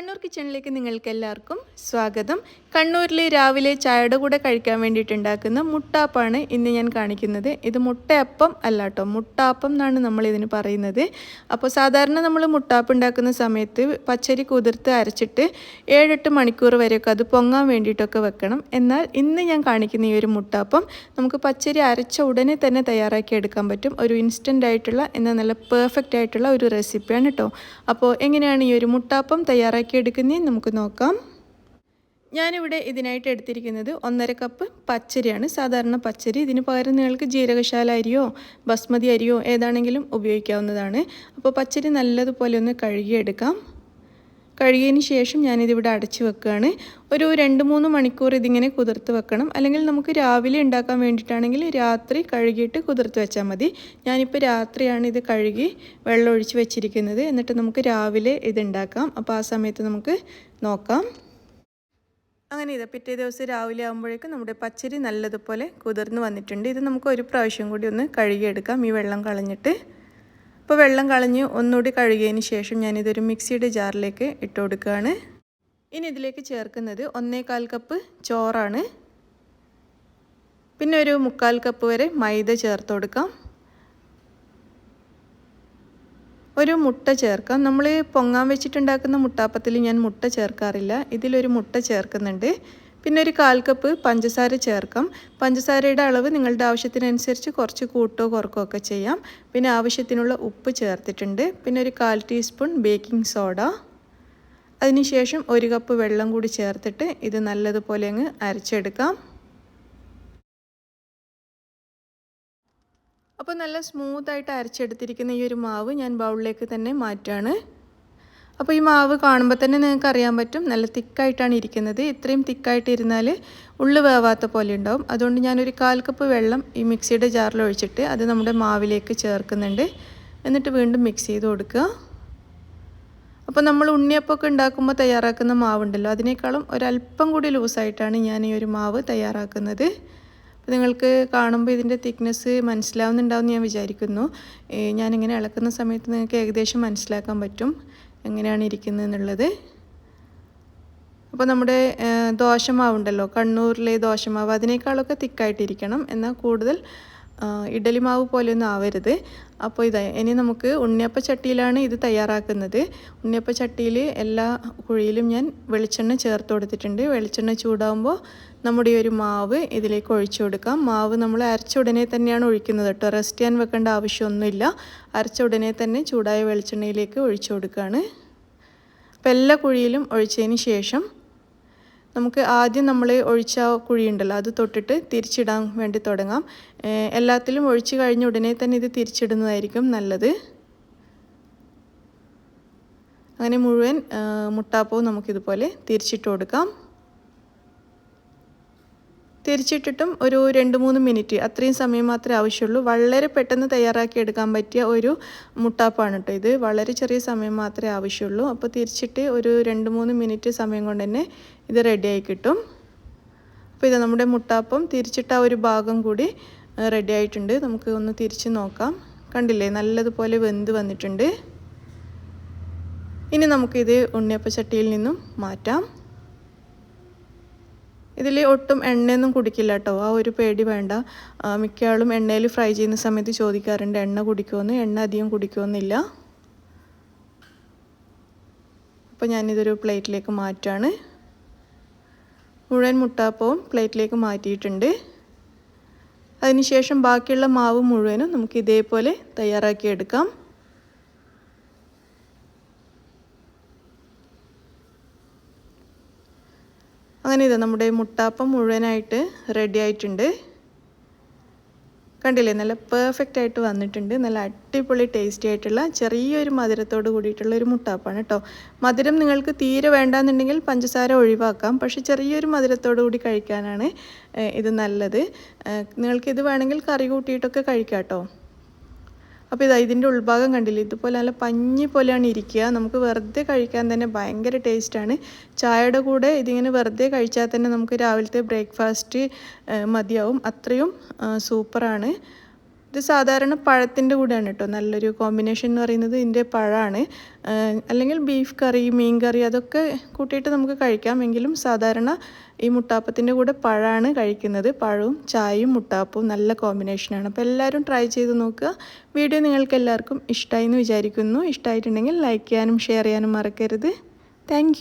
കണ്ണൂർ കിച്ചണിലേക്ക് നിങ്ങൾക്ക് എല്ലാവർക്കും സ്വാഗതം. കണ്ണൂരിൽ രാവിലെ ചായയുടെ കൂടെ കഴിക്കാൻ വേണ്ടിയിട്ട് ഉണ്ടാക്കുന്ന മുട്ടാപ്പാണ് ഇന്ന് ഞാൻ കാണിക്കുന്നത്. ഇത് മുട്ടയപ്പം അല്ല കേട്ടോ മുട്ടാപ്പം എന്നാണ് നമ്മൾ ഇതിന് പറയുന്നത്. അപ്പോൾ സാധാരണ നമ്മൾ മുട്ടാപ്പ് ഉണ്ടാക്കുന്ന സമയത്ത് പച്ചരി കുതിർത്ത് അരച്ചിട്ട് ഏഴെട്ട് മണിക്കൂർ വരെയൊക്കെ അത് പൊങ്ങാൻ വേണ്ടിയിട്ടൊക്കെ വെക്കണം. എന്നാൽ ഇന്ന് ഞാൻ കാണിക്കുന്ന ഈ ഒരു മുട്ടാപ്പം നമുക്ക് പച്ചരി അരച്ച ഉടനെ തന്നെ തയ്യാറാക്കി എടുക്കാൻ പറ്റും. ഒരു ഇൻസ്റ്റന്റ് ആയിട്ടുള്ള എന്നാൽ നല്ല പെർഫെക്റ്റ് ആയിട്ടുള്ള ഒരു റെസിപ്പിയാണ് കേട്ടോ അപ്പോൾ എങ്ങനെയാണ് ഈ ഒരു മുട്ടാപ്പം തയ്യാറാക്കി എടുക്കുന്നത് നമുക്ക് നോക്കാം. ഞാനിവിടെ ഇതിനായിട്ട് എടുത്തിരിക്കുന്നത് ഒന്നര കപ്പ് പച്ചരിയാണ്. സാധാരണ പച്ചരി ഇതിന് പകരം നിങ്ങൾക്ക് ജീരകശാല അരിയോ ബസ്മതി അരിയോ ഏതാണെങ്കിലും ഉപയോഗിക്കാവുന്നതാണ്. അപ്പോൾ പച്ചരി നല്ലതുപോലെ ഒന്ന് കഴുകിയെടുക്കാം. കഴുകിയതിന് ശേഷം ഞാനിതിവിടെ അടച്ച് വെക്കുകയാണ് ഒരു രണ്ട് മൂന്ന് മണിക്കൂർ ഇതിങ്ങനെ കുതിർത്ത് വെക്കണം. അല്ലെങ്കിൽ നമുക്ക് രാവിലെ ഉണ്ടാക്കാൻ വേണ്ടിയിട്ടാണെങ്കിൽ രാത്രി കഴുകിയിട്ട് കുതിർത്ത് വെച്ചാൽ മതി. ഞാനിപ്പോൾ രാത്രിയാണ് ഇത് കഴുകി വെള്ളം ഒഴിച്ച് വെച്ചിരിക്കുന്നത്. എന്നിട്ട് നമുക്ക് രാവിലെ ഇത് ഉണ്ടാക്കാം. അപ്പോൾ ആ സമയത്ത് നമുക്ക് നോക്കാം. അങ്ങനെ ഇത് പിറ്റേ ദിവസം രാവിലെ ആകുമ്പോഴേക്കും നമ്മുടെ പച്ചരി നല്ലതുപോലെ കുതിർന്ന് വന്നിട്ടുണ്ട്. ഇത് നമുക്ക് ഒരു പ്രാവശ്യം കൂടി ഒന്ന് കഴുകിയെടുക്കാം. ഈ വെള്ളം കളഞ്ഞിട്ട്. അപ്പോൾ വെള്ളം കളഞ്ഞ് ഒന്നുകൂടി കഴുകിയതിന് ശേഷം ഞാനിതൊരു മിക്സിയുടെ ജാറിലേക്ക് ഇട്ട് കൊടുക്കുകയാണ്. ഇനി ഇതിലേക്ക് ചേർക്കുന്നത് ഒന്നേകാൽ കപ്പ് ചോറാണ്. പിന്നെ ഒരു മുക്കാൽ കപ്പ് വരെ മൈദ ചേർത്ത് കൊടുക്കാം. ഒരു മുട്ട ചേർക്കാം. നമ്മൾ പൊങ്ങാൻ വെച്ചിട്ടുണ്ടാക്കുന്ന മുട്ടാപ്പത്തിൽ ഞാൻ മുട്ട ചേർക്കാറില്ല. ഇതിലൊരു മുട്ട ചേർക്കുന്നുണ്ട്. പിന്നെ ഒരു കാൽ കപ്പ് പഞ്ചസാര ചേർക്കാം. പഞ്ചസാരയുടെ അളവ് നിങ്ങളുടെ ആവശ്യത്തിനനുസരിച്ച് കുറച്ച് കൂട്ടോ കുറക്കോ ഒക്കെ ചെയ്യാം. പിന്നെ ആവശ്യത്തിനുള്ള ഉപ്പ് ചേർത്തിട്ടുണ്ട്. പിന്നെ ഒരു കാൽ ടീസ്പൂൺ ബേക്കിംഗ് സോഡ. അതിനുശേഷം ഒരു കപ്പ് വെള്ളം കൂടി ചേർത്തിട്ട് ഇത് നല്ലതുപോലെ അങ്ങ് അരച്ചെടുക്കാം. അപ്പോൾ നല്ല സ്മൂത്തായിട്ട് അരച്ചെടുത്തിരിക്കുന്ന ഈ ഒരു മാവ് ഞാൻ ബൗളിലേക്ക് തന്നെ മാറ്റാണ് അപ്പോൾ ഈ മാവ് കാണുമ്പോൾ തന്നെ നിങ്ങൾക്ക് അറിയാൻ പറ്റും. നല്ല തിക്കായിട്ടാണ് ഇരിക്കുന്നത്. ഇത്രയും തിക്കായിട്ട് ഇരുന്നാൽ ഉള്ളു വേവാത്ത പോലെ ഉണ്ടാവും. അതുകൊണ്ട് ഞാനൊരു കാൽ കപ്പ് വെള്ളം ഈ മിക്സിയുടെ ജാറിൽ ഒഴിച്ചിട്ട് അത് നമ്മുടെ മാവിലേക്ക് ചേർക്കുന്നുണ്ട്. എന്നിട്ട് വീണ്ടും മിക്സ് ചെയ്ത് കൊടുക്കുക. അപ്പോൾ നമ്മൾ ഉണ്ണിയപ്പമൊക്കെ ഉണ്ടാക്കുമ്പോൾ തയ്യാറാക്കുന്ന മാവുണ്ടല്ലോ. അതിനേക്കാളും ഒരല്പം കൂടി ലൂസായിട്ടാണ് ഞാൻ ഈ ഒരു മാവ് തയ്യാറാക്കുന്നത്. അപ്പോൾ നിങ്ങൾക്ക് കാണുമ്പോൾ ഇതിന്റെ തിക്നെസ് മനസ്സിലാവുന്നുണ്ടാവുമെന്ന് ഞാൻ വിചാരിക്കുന്നു. ഞാനിങ്ങനെ ഇളക്കുന്ന സമയത്ത് നിങ്ങൾക്ക് ഏകദേശം മനസ്സിലാക്കാൻ പറ്റും. എങ്ങനെയാണ് ഇരിക്കുന്നത് എന്നുള്ളത്. അപ്പോൾ നമ്മുടെ ദോശമാവുണ്ടല്ലോ. കണ്ണൂരിലെ ദോശമാവ്. അതിനേക്കാളൊക്കെ തിക്കായിട്ടിരിക്കണം. എന്നാൽ കൂടുതൽ ഇഡലി മാവ് പോലെയൊന്നും ആവരുത്. അപ്പോൾ ഇത് ഇനി നമുക്ക് ഉണ്ണിയപ്പ ചട്ടിയിലാണ് ഇത് തയ്യാറാക്കുന്നത്. ഉണ്ണിയപ്പ ചട്ടിയിൽ എല്ലാ കുഴിയിലും ഞാൻ വെളിച്ചെണ്ണ ചേർത്ത് കൊടുത്തിട്ടുണ്ട്. വെളിച്ചെണ്ണ ചൂടാകുമ്പോൾ നമ്മുടെ ഈ ഒരു മാവ് ഇതിലേക്ക് ഒഴിച്ചു കൊടുക്കാം. മാവ് നമ്മൾ അരച്ച ഉടനെ തന്നെയാണ് ഒഴിക്കുന്നത് കേട്ടോ. റെസ്റ്റ് ചെയ്യാൻ വെക്കേണ്ട ആവശ്യമൊന്നുമില്ല. അരച്ച ഉടനെ തന്നെ ചൂടായ വെളിച്ചെണ്ണയിലേക്ക് ഒഴിച്ചു കൊടുക്കുകയാണ്. അപ്പോൾ എല്ലാ കുഴിയിലും ഒഴിച്ചതിന് ശേഷം നമുക്ക് ആദ്യം നമ്മൾ ഒഴിച്ച കുഴിയുണ്ടല്ലോ അത് തൊട്ടിട്ട് തിരിച്ചിടാൻ വേണ്ടി തുടങ്ങാം. എല്ലാത്തിലും ഒഴിച്ച് കഴിഞ്ഞ ഉടനെ തന്നെ ഇത് തിരിച്ചിടുന്നതായിരിക്കും നല്ലത്. അങ്ങനെ മുഴുവൻ മുട്ടാപ്പവും നമുക്കിതുപോലെ തിരിച്ചിട്ട് കൊടുക്കാം. തിരിച്ചിട്ടിട്ടും ഒരു രണ്ട് മൂന്ന് മിനിറ്റ് അത്രയും സമയം മാത്രമേ ആവശ്യമുള്ളൂ. വളരെ പെട്ടെന്ന് തയ്യാറാക്കി എടുക്കാൻ പറ്റിയ ഒരു മുട്ടാപ്പാണ് കേട്ടോ ഇത്. വളരെ ചെറിയ സമയം മാത്രമേ ആവശ്യമുള്ളൂ. അപ്പോൾ തിരിച്ചിട്ട് ഒരു രണ്ട് മൂന്ന് മിനിറ്റ് സമയം കൊണ്ട് തന്നെ ഇത് റെഡിയായി കിട്ടും. അപ്പോൾ ഇത് നമ്മുടെ മുട്ടാപ്പം തിരിച്ചിട്ട ഒരു ഭാഗം കൂടി റെഡി ആയിട്ടുണ്ട് നമുക്ക് ഒന്ന് തിരിച്ച് നോക്കാം. കണ്ടില്ലേ നല്ലതുപോലെ വെന്ത് വന്നിട്ടുണ്ട്. ഇനി നമുക്കിത് ഉണ്ണിയപ്പച്ചട്ടിയിൽ നിന്നും മാറ്റാം. ഇതിൽ ഒട്ടും എണ്ണയൊന്നും കുടിക്കില്ല കേട്ടോ. ആ ഒരു പേടി വേണ്ട. മിക്ക ആളും എണ്ണയിൽ ഫ്രൈ ചെയ്യുന്ന സമയത്ത് ചോദിക്കാറുണ്ട് എണ്ണ കുടിക്കുമെന്ന് എണ്ണ അധികം കുടിക്കുമെന്നില്ല അപ്പോൾ ഞാനിതൊരു പ്ലേറ്റിലേക്ക് മാറ്റാണ്. മുഴുവൻ മുട്ടാപ്പവും പ്ലേറ്റിലേക്ക് മാറ്റിയിട്ടുണ്ട്. അതിനുശേഷം ബാക്കിയുള്ള മാവ് മുഴുവനും നമുക്ക് ഇതേപോലെ തയ്യാറാക്കി അങ്ങനെ ഇത് നമ്മുടെ മുട്ടാപ്പം മുഴുവനായിട്ട് റെഡി ആയിട്ടുണ്ട്. കണ്ടില്ലേ? നല്ല പെർഫെക്റ്റ് ആയിട്ട് വന്നിട്ടുണ്ട്. നല്ല അടിപൊളി ടേസ്റ്റി ആയിട്ടുള്ള ചെറിയൊരു മധുരത്തോട് കൂടിയിട്ടുള്ള ഒരു മുട്ടാപ്പാണ് കേട്ടോ. മധുരം നിങ്ങൾക്ക് തീരെ വേണ്ടാന്നുണ്ടെങ്കിൽ പഞ്ചസാര ഒഴിവാക്കാം. പക്ഷേ ചെറിയൊരു മധുരത്തോടു കൂടി കഴിക്കാനാണ് ഇത് നല്ലത്. നിങ്ങൾക്കിത് വേണമെങ്കിൽ കറി കൂട്ടിയിട്ടൊക്കെ കഴിക്കാം കേട്ടോ. അപ്പോൾ ഇതാ ഇതിന്റെ ഉൾഭാഗം കണ്ടില്ലേ? ഇതുപോലെ നല്ല പഞ്ഞി പോലെയാണ് ഇരിക്കുക. നമുക്ക് വെറുതെ കഴിക്കാൻ തന്നെ ഭയങ്കര ടേസ്റ്റാണ് ചായയുടെ കൂടെ ഇതിങ്ങനെ വെറുതെ കഴിച്ചാൽ തന്നെ നമുക്ക് രാവിലത്തെ ബ്രേക്ക്ഫാസ്റ്റ് മതിയാവും. അത്രയും സൂപ്പറാണ് ഇത് സാധാരണ പഴത്തിന്റെ കൂടെയാണ് കേട്ടോ. നല്ലൊരു കോമ്പിനേഷൻ എന്ന് പറയുന്നത് ഇതിന്റെ പഴമാണ്. അല്ലെങ്കിൽ ബീഫ് കറി മീൻ കറി അതൊക്കെ കൂട്ടിയിട്ട് നമുക്ക് കഴിക്കാം എങ്കിലും സാധാരണ ഈ മുട്ടാപ്പത്തിന്റെ കൂടെ പഴമാണ് കഴിക്കുന്നത്. പഴവും ചായയും മുട്ടാപ്പവും നല്ല കോമ്പിനേഷനാണ് അപ്പോൾ എല്ലാവരും ട്രൈ ചെയ്ത് നോക്കുക. വീഡിയോ നിങ്ങൾക്ക് എല്ലാവർക്കും ഇഷ്ടമായി എന്ന് വിചാരിക്കുന്നു. ഇഷ്ടമായിട്ടുണ്ടെങ്കിൽ ലൈക്ക് ചെയ്യാനും ഷെയർ ചെയ്യാനും മറക്കരുത്. താങ്ക്